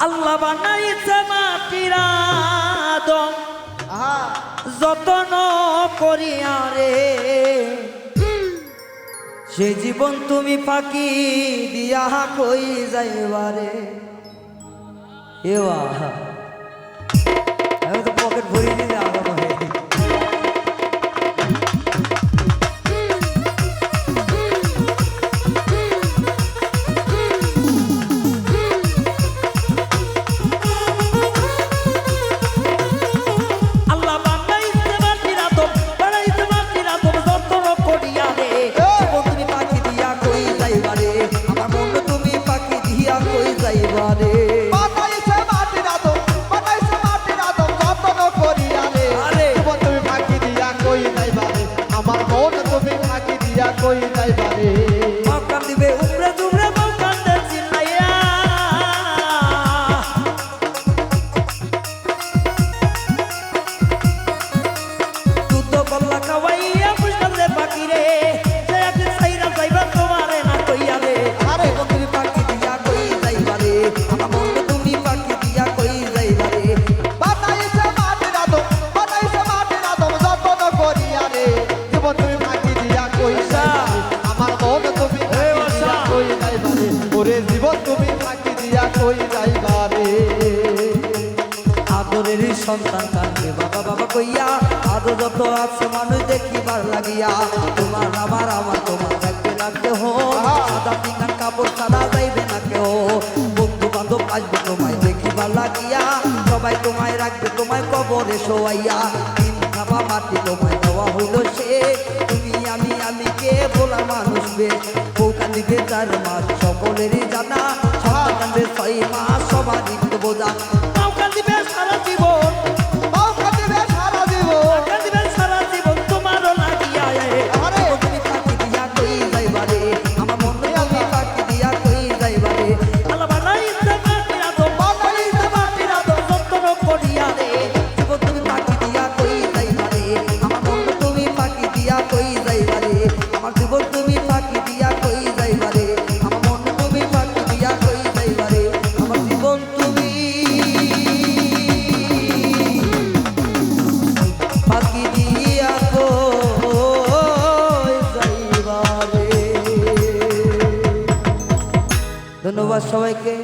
আল্লাহ বানাইছে মাটির আহা। যতন করিয়া রে। সে জীবন তুমি ফাঁকি দিয়া কই যাইবারে আমি পকেট ভরি কই যাইবারে যাইবারে ওরে জীবন তুমি ফাঁকি দিয়া কই যাইবারে? আদরের সন্তান কান্দে বাবা বাবা কইয়া আদর যত আছে মানুষ দেখিবার লাগিয়া তোমার আমার আমার তোমার থাকবে না কেহ সাদা পিঙ্গান কাপড় সাদা যাইবে না কেহ। বন্ধু বান্ধব আসবে তোমায় দেখিবার লাগিয়া সবাই তোমায় রাখবে তোমায় কবরে শোয়াইয়া খাবা মাটি তোমায় দেওয়া হইল সে। তুমি আমি আমি কে বলা মানুষ বে? বউ কান্দিবে চার মাস সকলেরই জানা। সবার কান্দে ছয় মাস সবারই বোঝা। ধন্যবাদ সবাইকে।